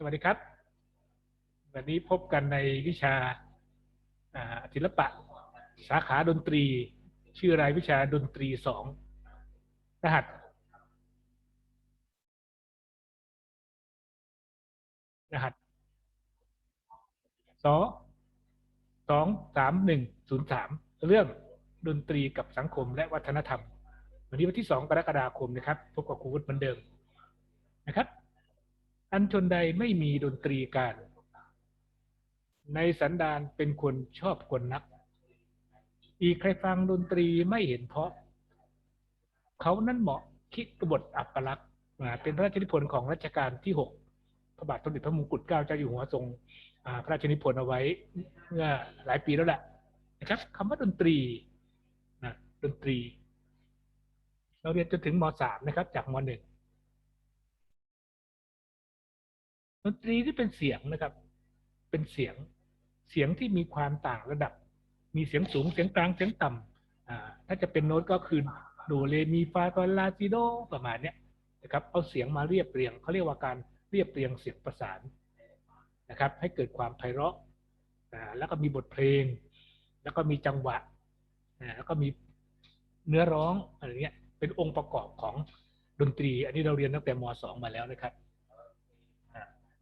สวัสดีครับ วันนี้พบกันในวิชาศิลปะ สาขาดนตรี ชื่อรายวิชาดนตรีสองรหัสรหัสสองสองสามหนึ่งศูนย์สามเรื่องดนตรีกับสังคมและวัฒนธรรม วันนี้วันที่สองกรกฎาคมนะครับ พบกับครูวุฒิเหมือนเดิมนะครับ อันชนใดไม่มีดนตรีการ ในสันดานเป็นคนชอบกลนัก อีกใครฟังดนตรีไม่เห็นเพราะ เขานั้นเหมาะคิดกบฏอัปลักษณ์อ่าเป็นพระราชนิพนธ์ของรัชกาลที่หกพระบาทสมเด็จพระมงกุฎเกล้าเจ้าอยู่หัวทรงพระราชนิพนธ์เอาไว้เมื่อหลายปีแล้วแหละนะครับคำว่าดนตรีนะดนตรี เราเรียนจนถึงมสามนะครับ จากมห นึ่งดนตรีที่เป็นเสียงนะครับ เป็นเสียงเสียงที่มีความต่างระดับ มีเสียงสูงเสียงกลางเสียงต่ำอ่าถ้าจะเป็นโน้ตก็คือโดเรมีฟาตอนลาซิโดประมาณเนี้ยนะครับเอาเสียงมาเรียบเรียงเขาเรียกว่าการเรียบเรียงเสียงประสานนะครับ ให้เกิดความไพเราะอ่าแล้วก็มีบทเพลง แล้วก็มีจังหวะอ่าแล้วก็มีเนื้อร้องอะไรเงี้ยเป็นองค์ประกอบของดนตรี อันนี้เราเรียนตั้งแต่ม .2 มาแล้วนะครับ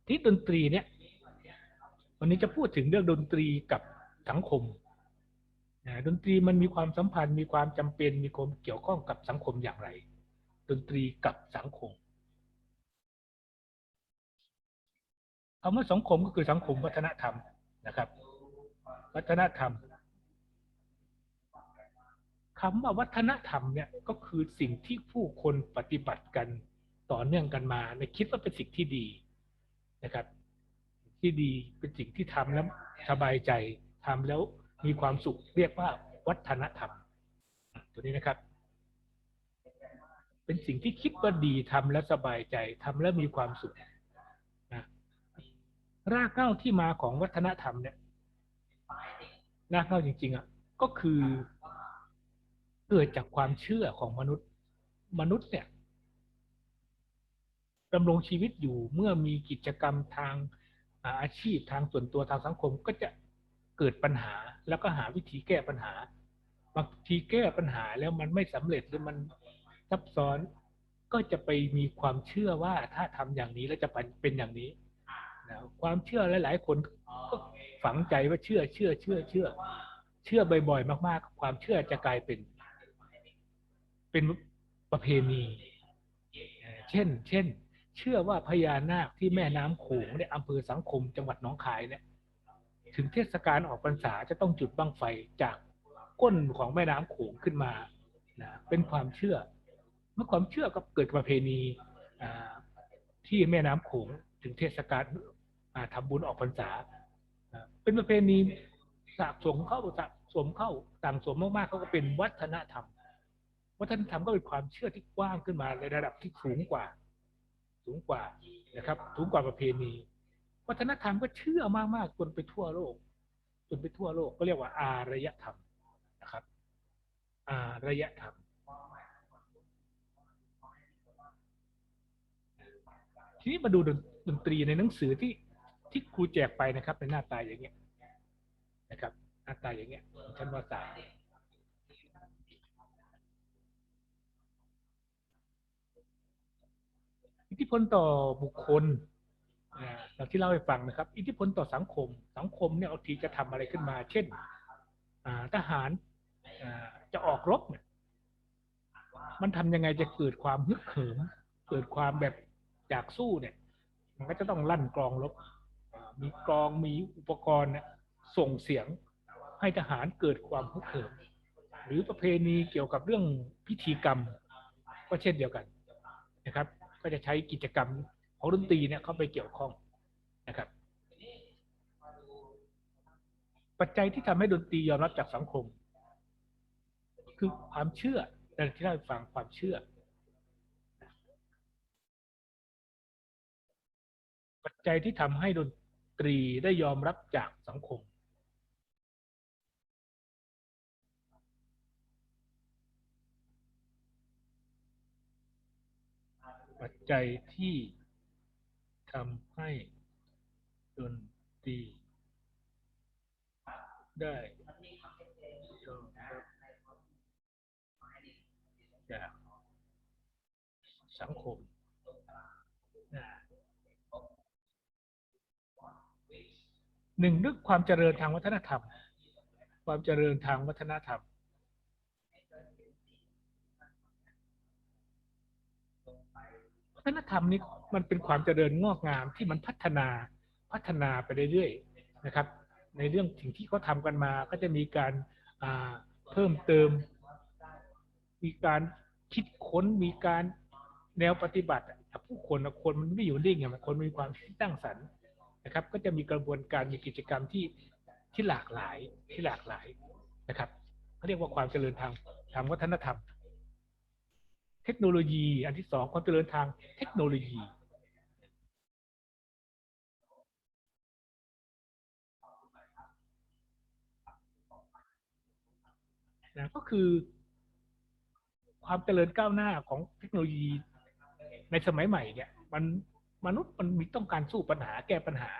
ที่ดนตรีเนี่ย วันนี้จะพูดถึงเรื่องดนตรีกับสังคมนะดนตรีมันมีความสัมพันธ์มีความจำเป็นมีความเกี่ยวข้องกับสังคมอย่างไร ดนตรีกับสังคมคำว่าสังคมก็คือสังคมวัฒนธรรมนะครับ วัฒนธรรมคำว่าวัฒนธรรมเนี่ยก็คือสิ่งที่ผู้คนปฏิบัติกันต่อเนื่องกันมาในคิดว่าเป็นสิ่งที่ดี นะครับ ที่ดีเป็นสิ่งที่ทำแล้วสบายใจทำแล้วมีความสุขเรียกว่าวัฒนธรรม ตัวนี้นะครับ เป็นสิ่งที่คิดว่าดีทำแล้วสบายใจทำแล้วมีความสุขนะรากเหง้าที่มาของวัฒนธรรมเนี่ยรากเหง้าจริง ๆอะก็คือเกิดจากความเชื่อของมนุษย์ มนุษย์เนี่ย ดำรงชีวิตอยู่เมื่อมีกิจกรรมทางอาชีพทางส่วนตัวทางสังคมก็จะเกิดปัญหาแล้วก็หาวิธีแก้ปัญหาบางทีแก้ปัญหาแล้วมันไม่สำเร็จหรือมันซับซ้อนก็จะไปมีความเชื่อว่าถ้าทำอย่างนี้แล้วจะเป็นอย่างนี้นะความเชื่อหลาย ๆ คนก็ฝังใจว่าเชื่อเชื่อเชื่อเชื่อ เชื่อบ่อย ๆ มาก ๆ ความเชื่อจะกลายเป็น เป็นประเพณี เช่น เช่น เชื่อว่าพญานาคที่แม่น้ำโขงเนี่ยอำเภอสังคมจังหวัดหนองคายเนี่ยถึงเทศกาลออกพรรษาจะต้องจุดบั้งไฟจากก้นของแม่น้ำโขงขึ้นมานะเป็นความเชื่อ เมื่อความเชื่อก็เกิดประเพณีที่แม่น้ำโขงถึงเทศกาลทำบุญออกพรรษา เป็นประเพณีสะสมเข้าสะสมเข้าต่างสมมากๆเขาก็เป็นวัฒนธรรม วัฒนธรรมก็เป็นความเชื่อที่กว้างขึ้นมาในระดับที่สูงกว่า สูงกว่านะครับสูงกว่าประเพณี วัฒนธรรมก็เชื่อมากๆจนไปทั่วโลกจนไปทั่วโลกก็เรียกว่า อารยธรรมนะครับ อารยธรรมทีนี้มาดูดนตรีในหนังสือที่ที่ครูแจกไปนะครับในหน้าตาอย่างเงี้ยนะครับ หน้าตาอย่างเงี้ยชั้นวสาม อิทธิพลต่อบุคคลอย่างที่เล่าให้ฟังนะครับ อิทธิพลต่อสังคม สังคมเนี่ยเอาทีจะทำอะไรขึ้นมา เช่นทหารจะออกรบเนี่ยมันทำยังไงจะเกิดความฮึกเหิม เกิดความแบบอยากสู้เนี่ย มันก็จะต้องลั่นกลองรบมีกลองมีอุปกรณ์เนี่ยส่งเสียงให้ทหารเกิดความฮึกเหิม หรือประเพณีเกี่ยวกับเรื่องพิธีกรรม ก็เช่นเดียวกันนะครับ ก็จะใช้กิจกรรมของดนตรีเนี่ยเข้าไปเกี่ยวข้องนะครับ ปัจจัยที่ทำให้ดนตรียอมรับจากสังคม คือความเชื่อแต่ที่เราฟังความเชื่อ ปัจจัยที่ทำให้ดนตรีได้ยอมรับจากสังคม จจัยที่ทำให้ดนตรีได้ยอมรับจากสังคมนหนึ่งเรื่องความเจริญทางวัฒนธรรม ความเจริญทางวัฒนธรรม วัฒนธรรมนี้มันเป็นความเจริญงอกงามที่มันพัฒนาพัฒนาไปเรื่อยๆนะครับ ในเรื่องสิ่งที่เขาทำกันมาก็จะมีการเพิ่มเติม มีการคิดค้นมีการแนวปฏิบัติผู้คนคนมันไม่อยู่นิ่งอะมันคนมีความคิดสร้างสรรค์นะครับ ก็จะมีกระบวนการมีกิจกรรมที่ที่หลากหลายที่หลากหลายนะครับเขาเรียกว่าความเจริญทางทางวัฒนธรรม เทคโนโลยี อันที่สองความเจริญทางเทคโนโลยี นะก็คือ ความเจริญก้าวหน้าของเทคโนโลยีในสมัยใหม่เนี่ย มันมนุษย์มันมีต้องการสู้ปัญหาแก้ปัญหา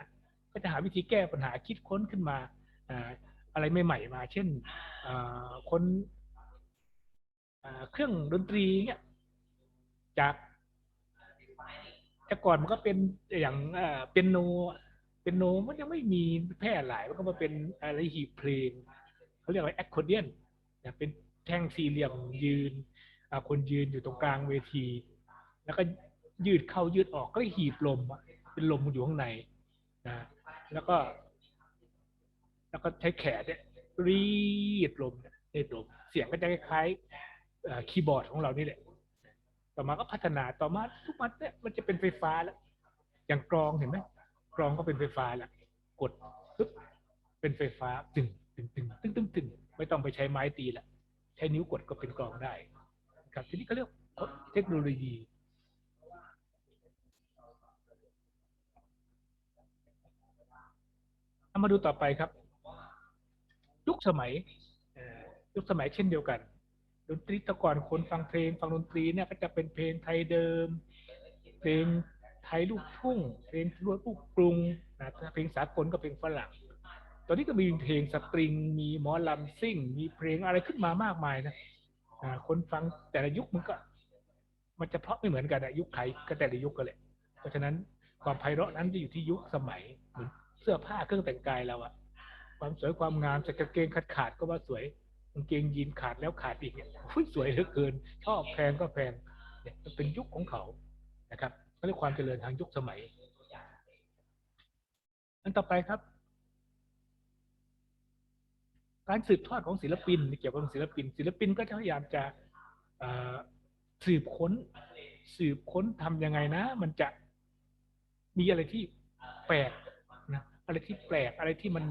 ก็จะหาวิธีแก้ปัญหาคิดค้นขึ้นมาอะไรใหม่ๆมา เช่นคนเครื่องดนตรีเนี่ย จากแต่ก่อนมันก็เป็นอย่างอ่าเป็นโน เป็นโนมันยังไม่มีแพร่หลายมันก็มาเป็นอะไรหีบเพลงเขาเรียกว่าแอคคอร์เดียนนะเป็นแท่งสี่เหลี่ยมยืนคนยืนอยู่ตรงกลางเวที แล้วก็ยืดเข้ายืดออกก็หีบลมเป็นลมอยู่ข้างในนะแล้วก็ แล้วก็ใช้แขนเนี่ยรีดลมเนี่ยลมเสียงก็จะคล้ายๆคีย์บอร์ดของเรานี่แหละ ต่อมาก็พัฒนาต่อมาทุกมันเนี่ยมันจะเป็นไฟฟ้าแล้วอย่างกรองเห็นไหมกรองก็เป็นไฟฟ้าแล้วกดปึ๊บเป็นไฟฟ้าตึงตึงตึงตึงตึงตึงไม่ต้องไปใช้ไม้ตีละใช้นิ้วกดก็เป็นกรองได้ครับทีนี้ก็เรียกเทคโนโลยีามาดูต่อไปครับ ยุคสมัยยุคสมัยเช่นเดียวกัน ดนตรีแตะก่อนคนฟังเพลงฟังดนตรีเนี่ยก็จะเป็นเพลงไทยเดิม เพลงไทยลูกทุ่ง เพลงลูกกรุงนะเพลงสากลก็เพลงฝรั่ง ตอนนี้ก็มีเพลงสตริง มีหมอลำซิ่ง มีเพลงอะไรขึ้นมามากมายนะคนฟังแต่ละยุคมันก็ มันจะเพราะไม่เหมือนกันอะยุคใครก็แต่ละยุคกันแหละเพราะฉะนั้นความไพเราะนั้นจะอยู่ที่ยุคสมัยเหมือนเสื้อผ้าเครื่องแต่งกายเราอะความสวยความงามใส่กางเกงขาดขาดก็ว่าสวยางเกงยีนขาดแล้วขาดอีกเนี่ยสวยเหลือเกิน ชอบแพงก็แพงเนี่ยมันเป็นยุคของเขานะครับก็เรียกความเจริญทางยุคสมัย อันต่อไปครับ การสืบทอดของศิลปินเกี่ยวกับศิลปิน ศิลปินก็จะพยายามจะสืบค้น สืบค้นทำยังไงนะ มันจะมีอะไรที่แปลกนะอะไรที่แปลกอะไรที่มัน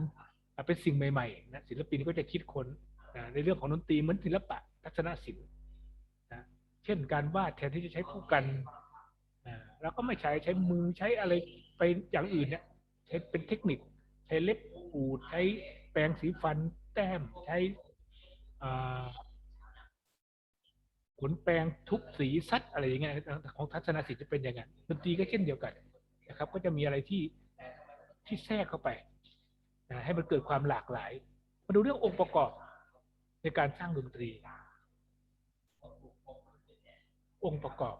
เป็นสิ่งใหม่ๆนะศิลปินก็จะคิดค้น ในเรื่องของดนตรีเหมือนศิลปะทัศนศิลป์นะเช่นการวาดแทนที่จะใช้ผู้กันนะแล้วก็ไม่ใช้ใช้มือใช้อะไรไปอย่างอื่นเนี่ยใช้เป็นเทคนิค ใช้เล็บขูดใช้แปรงสีฟันแต้มใช้อ่าขนแปรงทุบสีซัดอะไรอย่างเงี้ยของทัศนศิลป์จะเป็นอย่างนั้นดนตรีก็เช่นเดียวกันนะครับ ก็จะมีอะไรที่ที่แทรกเข้าไปนะให้มันเกิดความหลากหลาย มาดูเรื่ององค์ประกอบ ในการสร้างดนตรี องค์ประกอบ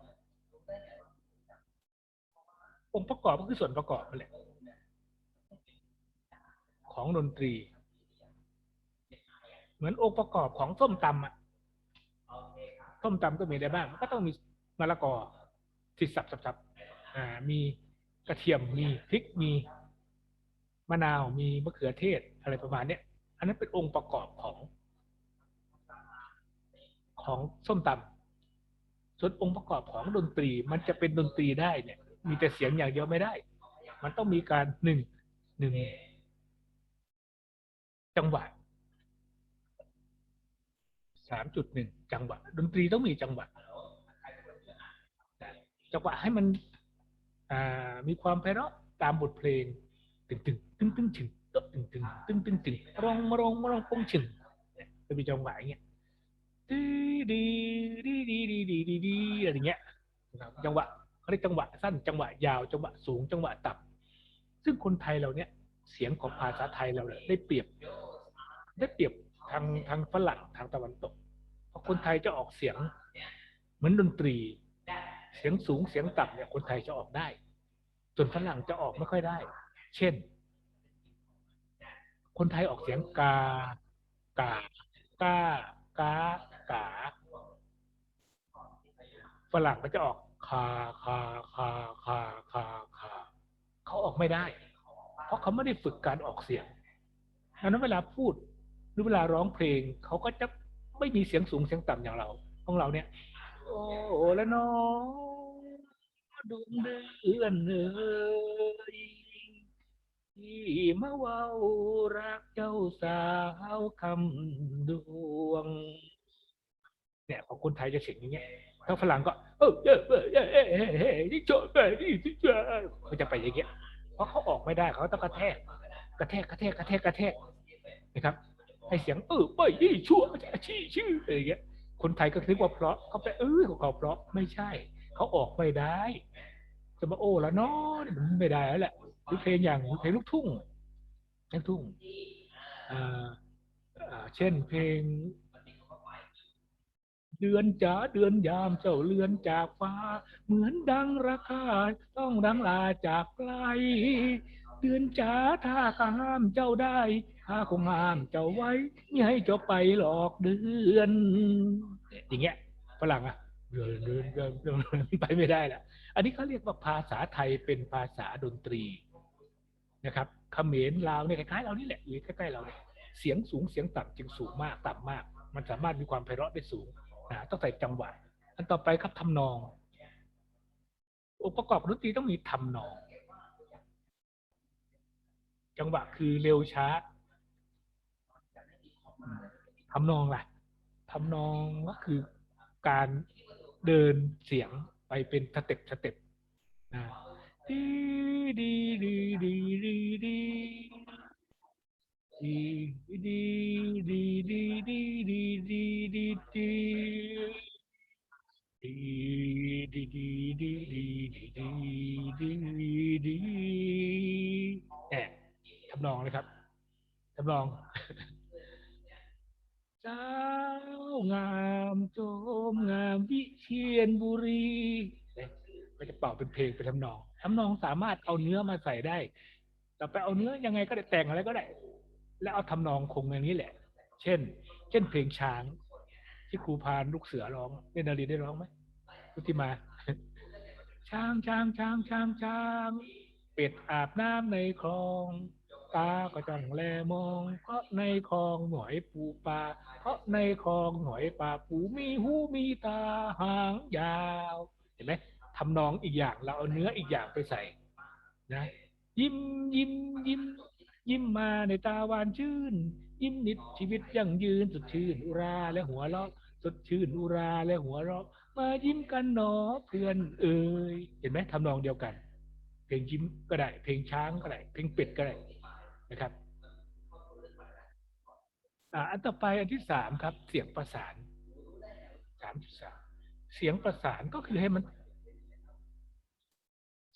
องค์ประกอบก็คือส่วนประกอบนั่นแหละของดนตรี เหมือนองค์ประกอบของส้มตำอะส้มตำก็มีอะไรบ้าง ก็ต้องมีมะละกอสิสับสับสับอ่า มีกระเทียมมีพริกมีมะนาวมีมะเขือเทศอะไรประมาณเนี้ย อันนั้นเป็นองค์ประกอบของ ของส้มตำส่วนองค์ประกอบของดนตรีมันจะเป็นดนตรีได้เนี่ย มีแต่เสียงอย่างเดียวไม่ได้ มันต้องมีการหนึ่งหนึ่งจังหวะสามจุดหนึ่งจังหวะ ดนตรีต้องมีจังหวะจังหวะให้มันมีความไพเราะตามบทเพลง ตึงตึงตึงตึงถึงตึงตึงตึงตึงตึงตึงรองมารองมารองปงชึงเนี่ยจะมีจังหวะอย่างเงี้ย ดีดีดีดีดีดีดีดีอะไรอย่างเงี้ยนะครับจังหวะเขาเรียกจังหวะสั้นจังหวะยาวจังหวะสูงจังหวะต่ำซึ่งคนไทยเราเนี่ยเสียงของภาษาไทยเราเนี่ยได้เปรียบ ได้เปรียบทางทางฝรั่งทางตะวันตก เพราะคนไทยจะออกเสียงเหมือนดนตรี เสียงสูงเสียงต่ำเนี่ยคนไทยจะออกได้ ส่วนฝรั่งจะออกไม่ค่อยได้ เช่น คนไทยออกเสียงกากากากา กาฝรั่งก็จะออกคาคาคาคาคาคาเขาออกไม่ได้ เพราะเขาไม่ได้ฝึกการออกเสียงดังนั้นเวลาพูดหรือเวลาร้องเพลงเขาก็จะไม่มีเสียงสูงเสียงต่ำอย่างเราของเราเนี่ย โอ้แล้วน้องดวงเดือนเอ่ยที่มาเว้ารักเจ้าสาวคำดวง เนี่ยของคนไทยจะเสียงอย่างเงี้ยถ้าฝรั่งก็เออเออเออเออเออเออนี่โจทย์แบบนี้ที่จะเขาจะไปอย่างเงี้ยเพราะเขาออกไม่ได้เขาต้องกระแทกกระแทกกระแทกกระแทกกระแทกนะครับให้เสียงเออไปยี่ชั่วชี้ชื่ออะไรอย่างเงี้ยคนไทยก็คิดว่าเพราะเขาไปเออของเขาเพราะไม่ใช่ เขาออกไม่ได้จะมาโอ้ละเนาะมันไม่ได้แล้วแหละหรือเพลงอย่างเพลงลูกทุ่งลูกทุ่งอ่าอ่าเช่นเพลง เดือนจ๋าเดือนยามเจ้าเลือนจากฟ้า เหมือนดังราคาต้องดังลาจากไกล เดือนจ๋าถ้าข้าห้ามเจ้าได้ข้าคงห้ามเจ้าไว้ไม่ให้เจ้าไปหลอกเดือน อย่างเงี้ยฝรั่งอะเดือนเดือนเดือนเดือนไปไม่ได้ละอันนี้เขาเรียกว่าภาษาไทยเป็นภาษาดนตรีนะครับเขมรลาวเนี่ยคล้ายๆเรานี่แหละหรือใกล้ๆเราเนี่ยเสียงสูงเสียงต่ำจึงสูงมากต่ำมาก มันสามารถมีความไพเราะได้สูง นะต้องใส่จังหวะอันต่อไปครับทำนอง องค์ประกอบดนตรีต้องมีทำนอง จังหวะคือเร็วช้าทำนองล่ะทำนองก็คือการเดินเสียงไปเป็นสเต็ปสเต็ปนะดีดีดีดีดี ดีดีดีดีดีดีดีดีดีดีดีดีดีดีดีดีดีดีแอบทำนองเลยครับทำนองเจ้างามโจมงามวิเชียนบุรีก็จะเป่าเป็นเพลงเป็นทำนองทำนองสามารถเอาเนื้อมาใส่ได้ แต่ไปเอาเนื้อยังไงก็ได้แต่งอะไรก็ได้ แล้วเอาทำนองคงอย่างนี้แหละ เช่น เช่นเพลงช้าง ที่ครูพานลูกเสือร้องเล่นนารีได้ร้องไหมพุทธิมา ช้างช้างช้างช้างช้าง เป็ดอาบน้ำในคลองตาก็จ้องแลมองเพราะในคลองหน่อยปูปลาเพราะในคลองหน่อยปลาปูมีหูมีตาหางยาวเห็นไหมทำนองอีกอย่างเราเอาเนื้ออีกอย่างไปใส่นะยิ้มยิ้มยิ้ม ยิ้มมาในตาหวานชื่น ยิ้มนิดชีวิตยั่งยืนสดชื่นอุราและหัวเราะสดชื่นอุราและหัวเราะ มายิ้มกันหนอเพื่อนเอ่ยเห็นไหมทำนองเดียวกัน เพลงยิ้มก็ได้ เพลงช้างก็ได้ เพลงเป็ดก็ได้นะครับอันต่อไปอันที่สามครับ เสียงประสานสามจุดสามเสียงประสานก็คือให้มัน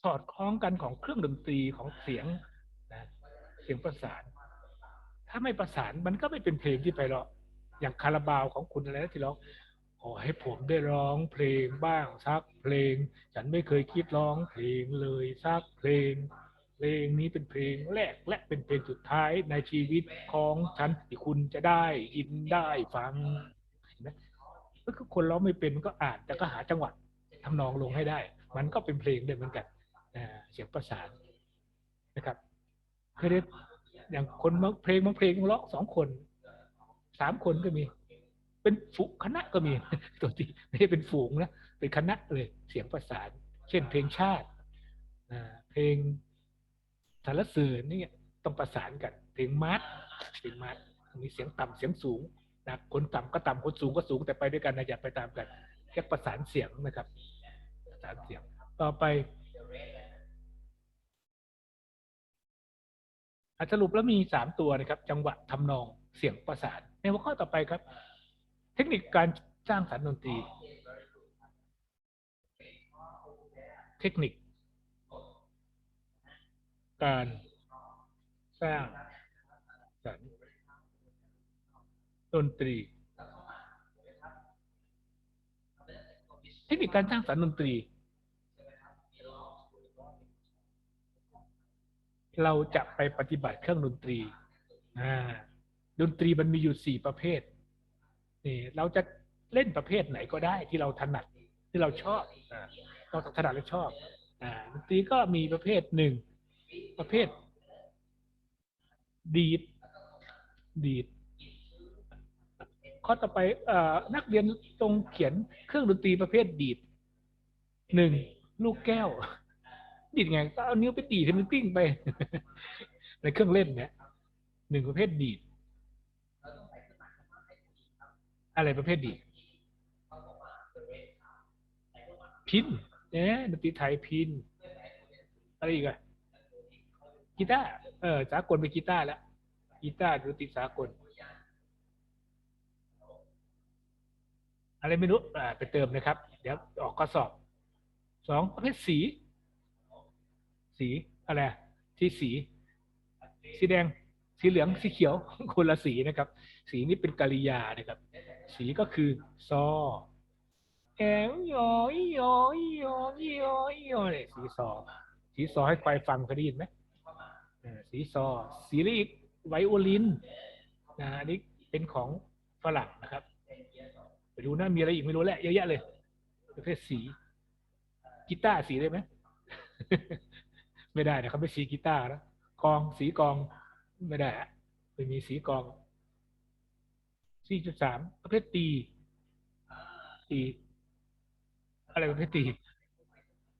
สอดคล้องกันของเครื่องดนตรีของเสียง สียงประสาน ถ้าไม่ประสานมันก็ไม่เป็นเพลงที่ไปหรอกอย่างคาราบาวของคุณอะไรนะที่ร้องขอให้ผมได้ร้องเพลงบ้างสักเพลง ฉันไม่เคยคิดร้องเพลงเลยสักเพลง เพลงนี้เป็นเพลงแรกและเป็นเพลงสุดท้ายในชีวิตของฉันที่คุณจะได้ยินได้ฟังนไหมก็คือคนร้องไม่เป็นก็อ่านแต่ก็หาจังหวะทำนองลงให้ได้ มันก็เป็นเพลงได้เหมือนกันเสียงประสาน เคยได้อย่างคนบางเพลงบางเพลงร้องสองคนสามคนก็มี เป็นฝูคณะก็มีตัวที่ไม่ใช่เป็นฝูงนะเป็นคณะเลยเสียงประสาน เช่นเพลงชาติเพลงสารเสริญนี่ต้องประสานกัน เพลงมาร์ชเพลงมาร์ชมีเสียงต่ำเสียงสูงนะคนต่ำก็ต่ำคนสูงก็สูงแต่ไปด้วยกันนะอย่าไปตามกันแค่ประสานเสียงนะครับประสานเสียงต่อไป สรุปแล้วมีสามตัวนะครับ จังหวะทำนองเสียงประสาน ในหัวข้อต่อไปครับ เทคนิคการสร้างสรรค์ดนตรี เทคนิค การสร้างสรรค์ดนตรี เทคนิคการสร้างสรรค์ดนตรี เราจะไปปฏิบัติเครื่องดนตรีดนตรีมันมีอยู่สี่ประเภทนี่เราจะเล่นประเภทไหนก็ได้ที่เราถนัดที่เราชอบอเราถนัดและชอบอดนตรีก็มีประเภทหนึ่งประเภท ดีด ดีดข้อต่อไปอนักเรียนตรงเขียนเครื่องดนตรีประเภทดีดหนึ่งลูกแก้ว ดีดไงก็เอานิ้วไปตีให้มันปิ้งไป ในเครื่องเล่นเนี่ยหนึ่งประเภทดีด อะไรประเภทดีดพินเนี่ยดนตรีไทยพิน อะไรอีกอะกีตาร์เออสากลเป็นกีตาร์แล้วกีตาร์ดนตรีสากล อะไรไม่รู้อ่าไปเติมนะครับ เดี๋ยวออกข้อสอบสองประเภทสี สีอะไรที่สีสีแดงสีเหลืองสีเขียวคนละสีนะครับ สีนี้เป็นกริยานะครับ สีก็คือซอแอลยอยยอยยอยยอยยอเนี่ยสีซอสีซอให้ใครฟังเคยได้ยินไหมเออสีซอสีลีกไวโอลินนะอันนี้เป็นของฝรั่งนะครับ ไปดูนะมีอะไรอีกไม่รู้แหละเยอะแยะเลยประเภทสีกีตาร์สีได้ไหม ไม่ได้นะเขาไม่สีกีตาร์นะกองสีกองไม่ได้ไม่มีสีกองสี่จุดสามประเภทตีตีอะไรประเภทตี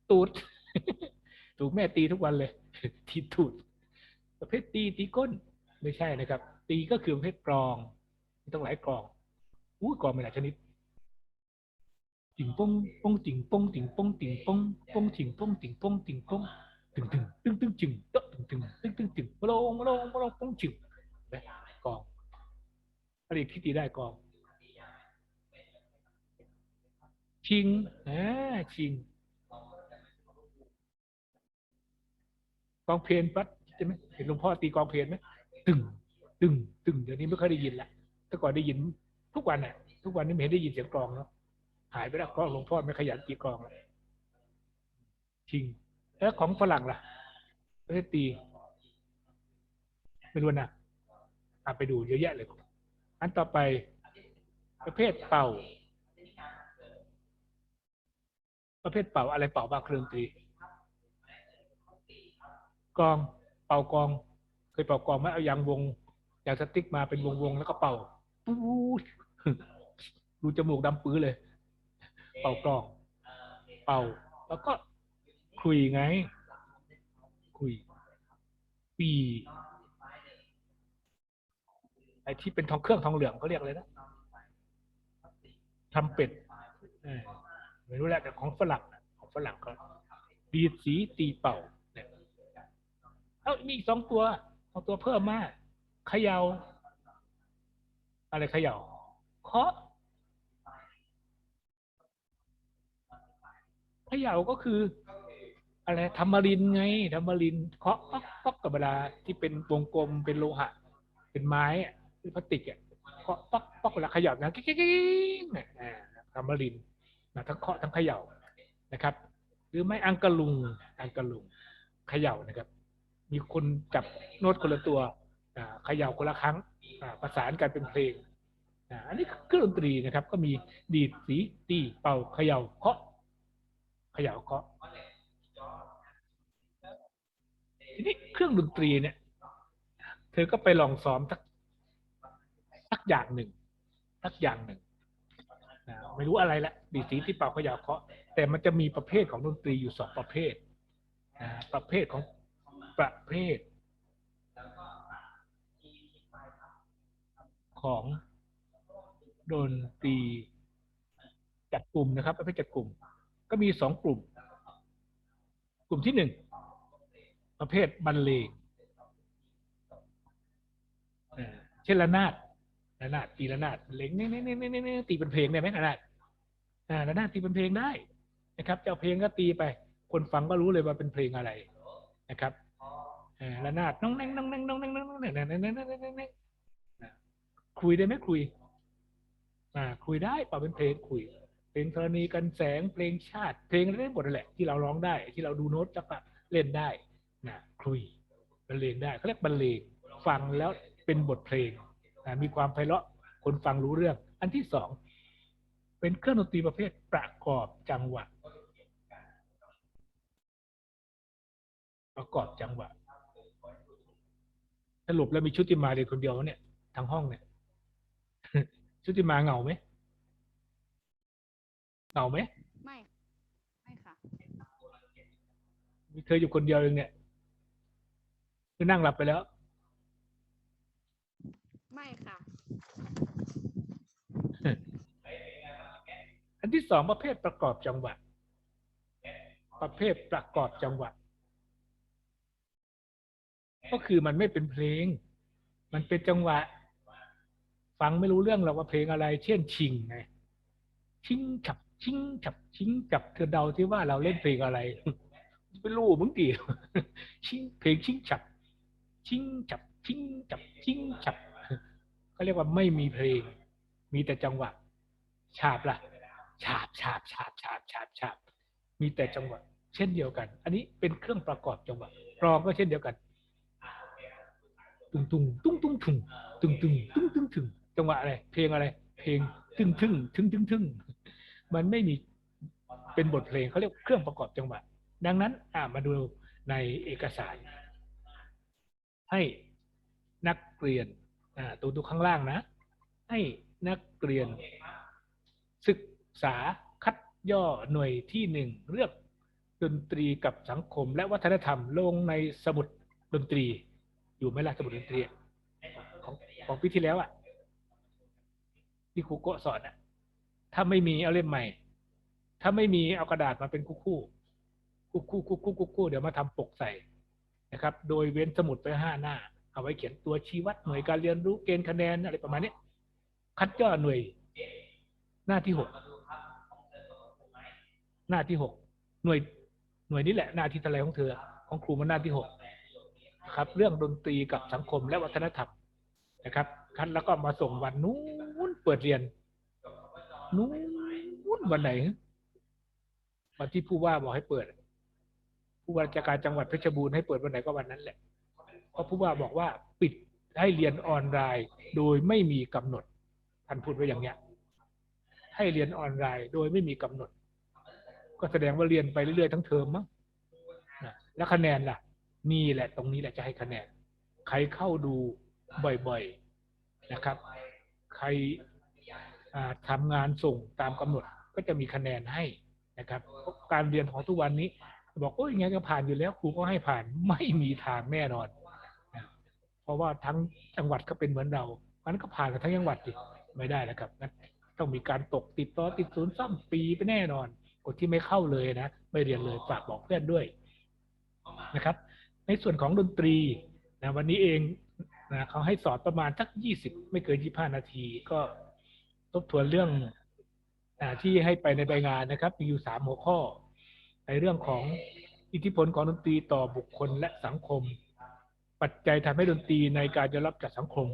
ตูดถูกแม่ตีทุกวันเลยทีตูดประเภทตีตีก้นไม่ใช่นะครับ ตีก็คือประเภทกรองมีต้องหลายกรองอู้กรองมีหลายชนิดติ่งป้งป้งติ่งป้งติ่งป้งติ่งป้งป้งติ่งป้งติ่งป้งติ่งป้ง ตึงตึงตึงตึงจึงเตะตึงตึงตึงตึงจึงมาลงมาลงมาลงป้งจึงนะกองอะไรอีกที่ตีได้กอง ชิงอ่าชิงกองเพลนปัดใช่ไหมเห็นหลวงพ่อตีกองเพลนไหมตึงตึงตึงเดี๋ยวนี้ไม่ค่อยได้ยินละแต่ก่อนได้ยินทุกวันน่ะ ทุกวันนี้ไม่เห็นได้ยินเสียงกลองแล้วหายไปแล้วก็หลวงพ่อไม่ขยันตีกลองแล้วชิง แล้วของฝรั่งล่ะประเทศตีไม่รู้นะอะไปดูเยอะแยะเลย อันต่อไปประเภทเป่า ประเภทเป่าอะไรเป่าบ้างเครื่องดนตรีกลองเป่ากลอง เคยเป่ากลองไหมเอายางวงยางสติ๊กมาเป็นวงวงๆแล้วก็เป่าปูดดูจมูกดำปื้อเลย เป่ากลอง เป่า แล้วก็ คุยไง คุยปีไอ้ที่เป็นทองเครื่องทองเหลืองเขาเรียกอะไรนะทำเป็ดเออไม่รู้แหละแต่ของฝรั่งของฝรั่งเขาดีดสีตีเป่าเนี่ยเอ้ามีสองตัวสองตัวเพิ่มมาเขยา่าอะไรเขยา่าเคาะเขย่าก็คือ อะไรธรรมรินไงธรรมรินเคาะป๊อกป๊อกกับเวลาที่เป็นวงกลมเป็นโลหะ เป็นไม้อะหรือพลาสติกอะเคาะป๊อกป๊อกเวลาขย่านะกิ๊กกิ๊กกิ๊กเนี่ยอ่าธรรมรินนะทั้งเคาะทั้งเขย่านะครับ หรือไม่อังกะลุงอังกะลุงเขย่านะครับ มีคนจับโน้ตคนละตัวเขย่าคนละครั้งประสานกันเป็นเพลงอันนี้เครื่องดนตรีนะครับ ก็มีดีดสีตีเป่าเขย่าเคาะเขย่าเคาะ เครื่องดนตรีเนี่ย เธอก็ไปลองซ้อมสักสักอย่างหนึ่งสักอย่างหนึ่งนะไม่รู้อะไรละดีสีที่เป่าขย่าเคาะ แต่มันจะมีประเภทของดนตรีอยู่สองประเภทนะประเภทของประเภท ของดนตรีจัดกลุ่มนะครับประเภทจัดกลุ่ม ก็มีสองกลุ่ม กลุ่มที่หนึ่ง ประเภทบรรเลงเช่นระนาดระนาดตีระนาดเล็งเนี่ยเนี่ยเนี่ยเน่ตีเป็นเพลงได้ไหมระนาดระนาดตีเป็นเพลงได้นะครับเจ้าเพลงก็ตีไป คนฟังก็รู้เลยว่าเป็นเพลงอะไรนะครับระนาดน้องเน่งน้องเน่งน้องเน่งน้องเน่งเนี่งเนี่งเนี่ยคุยได้ไหมคุยอ่าคุยได้เป่าเป็นเพลงคุย เพลงธรณีกันแสงเพลงชาติ เพลงอะไรได้หมดแหละ ที่เราร้องได้ ที่เราดูโน้ตจักรเล่นได้ นะคุยบรรเลงได้เขาเรียกบรรเลงฟังแล้วเป็นบทเพลงนะมีความไพเราะคนฟังรู้เรื่อง อันที่สองเป็นเครื่องดนตรีประเภทประกอบจังหวะประกอบจังหวะสรุปแล้วมีชุติมาเรียนคนเดียวเนี่ยทั้งห้องเนี่ย ชุติมาเหงาไหมเหงาไหมไม่ ไม่ค่ะมีเธออยู่คนเดียวเองเนี่ย คือนั่งหลับไปแล้ว ไม่ค่ะ อันที่สองประเภทประกอบจังหวะ ประเภทประกอบจังหวะ ก็คือมันไม่เป็นเพลง มันเป็นจังหวะ ฟังไม่รู้เรื่องหรอกว่าเพลงอะไร เช่น ชิงไง ชิงฉับ ชิงฉับ ชิงจับ เธอเดาที่ว่าเราเล่นเพลงอะไรไม่รู้มึงดีชิงเพลงชิงฉับ ชิงฉับชิงฉับชิงฉับเขาเรียกว่าไม่มีเพลง มีแต่จังหวะ ฉาบล่ะ ฉาบฉาบฉาบฉาบฉาบฉาบมีแต่จังหวะ เช่นเดียวกัน อันนี้เป็นเครื่องประกอบจังหวะกลองก็เช่นเดียวกันตุ้งตุ้งตุ้งตุ้งถุงตุ้งตุ้งตุ้งตุ้งถึงจังหวะอะไร เพลงอะไร เพลงตึงทึ่งทึ่งทึ่งทึ่งมันไม่มีเป็นบทเพลงเขาเรียกเครื่องประกอบจังหวะ ดังนั้นอ่ามาดูในเอกสาร ให้นักเรียนดูดูข้างล่างนะ ให้นักเรียน ศึกษาคัดย่อหน่วยที่หนึ่งเลือกดนตรีกับสังคม และวัฒนธรรมลงในสมุดดนตรี อยู่ไหมล่ะสมุดดนตรีของของปีที่แล้วอะที่ครูโกะสอนอะ ถ้าไม่มีเอาเล่มใหม่ ถ้าไม่มีเอากระดาษมาเป็นคู่คู่คู่คู่คู่คู่คู่เดี๋ยวมาทำปกใส่ นะครับ โดยเว้นสมุดไปห้าหน้า เอาไว้เขียนตัวชี้วัดหน่วยการเรียนรู้เกณฑ์คะแนนอะไรประมาณนี้คัดย่อหน่วย หน้าที่หกหน้าที่หกหน่วยหน่วยนี้แหละหน้าที่อะไรของเธอ ของครูมันหน้าที่หกครับ เรื่องดนตรีกับสังคมและวัฒนธรรมนะครับคัดแล้วก็มาส่งวันนู้นเปิดเรียนนู้นวันไหนวันที่ผู้ว่าบอกให้เปิด ผู้ว่าราชการจังหวัดเพชรบูรณ์ให้เปิดวันไหนก็วันนั้นแหละเพราะผู้ว่าบอกว่าปิดให้เรียนออนไลน์ โดยไม่มีกำหนดท่านพูดไว้อย่างเนี้ย ให้เรียนออนไลน์ โดยไม่มีกำหนด ก็แสดงว่าเรียนไปเรื่อยๆทั้งเทอมมั้งนะแล้วคะแนนล่ะ นี่แหละตรงนี้แหละจะให้คะแนน ใครเข้าดูบ่อยๆนะครับ ใครอ่าทำงานส่งตามกำหนดก็จะมีคะแนนให้นะครับ การเรียนของทุกวันนี้ บอกโอ้ยยังไงก็ผ่านอยู่แล้วครูก็ให้ผ่านไม่มีทางแน่นอนเพราะว่าทั้งจังหวัดก็เป็นเหมือนเรามันก็ผ่านกันทั้งจังหวัดดิไม่ได้แล้วครับงั้นต้องมีการตกติดต่อติดศูนย์ซ่อมปีไปแน่นอนคนที่ไม่เข้าเลยนะไม่เรียนเลยฝากบอกเพื่อนด้วยนะครับ ในส่วนของดนตรีนะวันนี้เองนะเขาให้สอนประมาณสักยี่สิบไม่เกินยี่ห้านาที ก็ทบทวนเรื่องอาที่ให้ไปในใบงานนะครับ มีอยู่สามหัวข้อ ในเรื่องของอิทธิพลของดนตรีต่อบุคคลและสังคม ปัจจัยทำให้ดนตรีในการยอมรับจากสังคม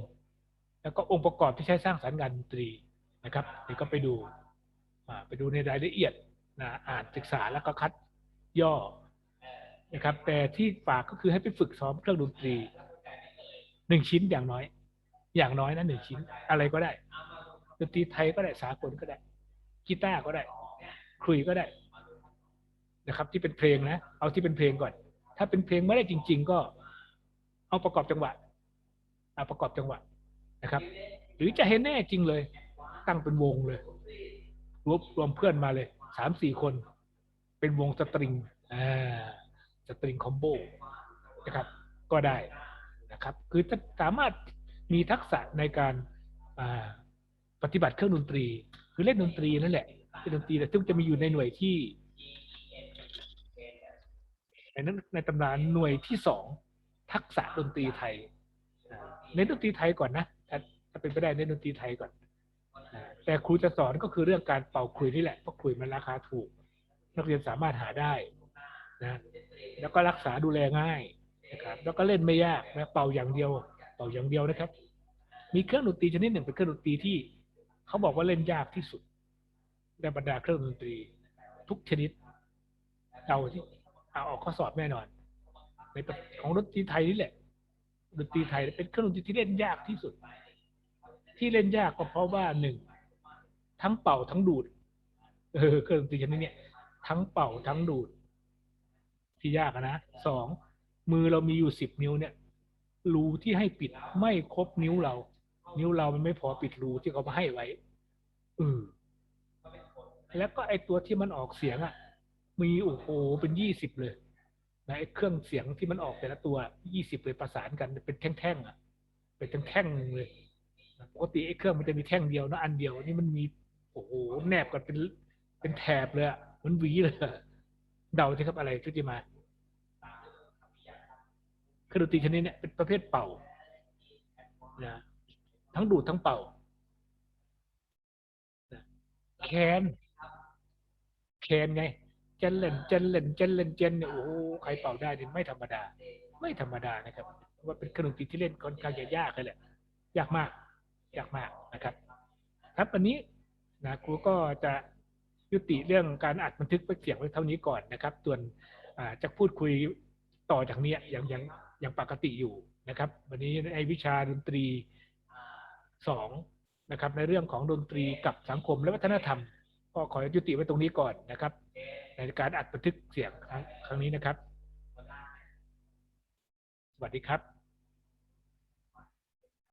แล้วก็องค์ประกอบที่ใช้สร้างสรรค์งานดนตรีนะครับเดี๋ยวก็ไปดูอ่าไปดูในรายละเอียดนะอ่านศึกษาแล้วก็คัดย่อนะครับ แต่ที่ฝากก็คือให้ไปฝึกซ้อมเครื่องดนตรีหนึ่งชิ้นอย่างน้อย อย่างน้อยนะหนึ่งชิ้น อะไรก็ได้ดนตรีไทยก็ได้สากลก็ได้กีตาร์ก็ได้คลุยก็ได้ นะครับ ที่เป็นเพลงนะ เอาที่เป็นเพลงก่อน ถ้าเป็นเพลงไม่ได้จริง ๆ ก็เอาประกอบจังหวะเอาประกอบจังหวะนะครับ หรือจะให้แน่จริงเลย ตั้งเป็นวงเลย รวบรวมเพื่อนมาเลยสามสี่คน เป็นวงสตริงอ่าสตริงคอมโบนะครับ ก็ได้นะครับ คือถ้าสามารถมีทักษะในการปฏิบัติเครื่องดนตรี คือเล่นดนตรีนั่นแหละเล่นดนตรีแต่ซึ่งจะมีอยู่ในหน่วยที่ ในนั้นในตำนานหน่วยที่สองทักษะดนตรีไทยเน้นดนตรีไทยก่อนนะถ้าถ้าเป็นไปได้เน้นดนตรีไทยก่อนแต่ครูจะสอนก็คือเรื่องการเป่าขลุยนี่แหละเพราะขลุยมันราคาถูก นักเรียนสามารถหาได้นะแล้วก็รักษาดูแลง่ายนะครับแล้วก็เล่นไม่ยากนะเป่าอย่างเดียว เป่าอย่างเดียวนะครับ มีเครื่องดนตรีชนิดหนึ่งเป็นเครื่องดนตรีที่เขาบอกว่าเล่นยากที่สุดในบรรดาเครื่องดนตรี ทุกชนิดเดาที่ เอาออกข้อสอบแน่นอนในของดนตรีไทยนี่แหละดนตรีไทยเป็นเครื่องดนตรีที่เล่นยากที่สุด ที่เล่นยากก็เพราะว่าหนึ่งทั้งเป่าทั้งดูด เออเครื่องดนตรีชนิดนี้ทั้งเป่าทั้งดูด ที่ยากนะสองมือเรามีอยู่สิบนิ้วเนี่ยรูที่ให้ปิดไม่ครบนิ้วเรา นิ้วเรามันไม่พอปิดรูที่เขามาให้ไว้เออแล้วก็ไอตัวที่มันออกเสียงอะ มีโอ้โหเป็นยี่สิบเลยนะไอเครื่องเสียงที่มันออกแต่ละตัวยี่สิบเลยประสานกันเป็นแท่งๆอะ เป็นแท่งๆเลยปกติไอ้เครื่องมันจะมีแท่งเดียวนะอันเดียวนี่มันมีโอ้โหแนบกันเป็นเป็นแถบเลยอะเหมันหวีเลยเดาสิครับอะไรชุติมาเครื่องดนตรีชนิดเนี้ยเป็นประเภทเป่านะทั้งดูดทั้งเป่านะแคนแคนไง นเล่นเจนเล่นเจนเล่นเจนเนี่ยโอ้โหใครเป่าได้นี่ไม่ธรรมดา ไม่ธรรมดานะครับ ว่าเป็นเครื่องดนตรีที่เล่นค่อนข้างจะยากเลยแหละยากมากยากมากนะครับ ครับวันนี้นะครูก็จะยุติเรื่องการอัดบันทึกเสียงไว้เท่านี้ก่อนนะครับ ส่วน่าจะพูดคุยต่อจากนี้ยยังยังยังปกติอยู่นะครับ วันนี้ในวิชาดนตรีสองนะครับ ในเรื่องของดนตรีกับสังคมและวัฒนธรรม ก็ขอยุติไว้ตรงนี้ก่อนนะครับ ในการอัดบันทึกเสียงครั้งครั้งนี้นะครับ สวัสดีครับ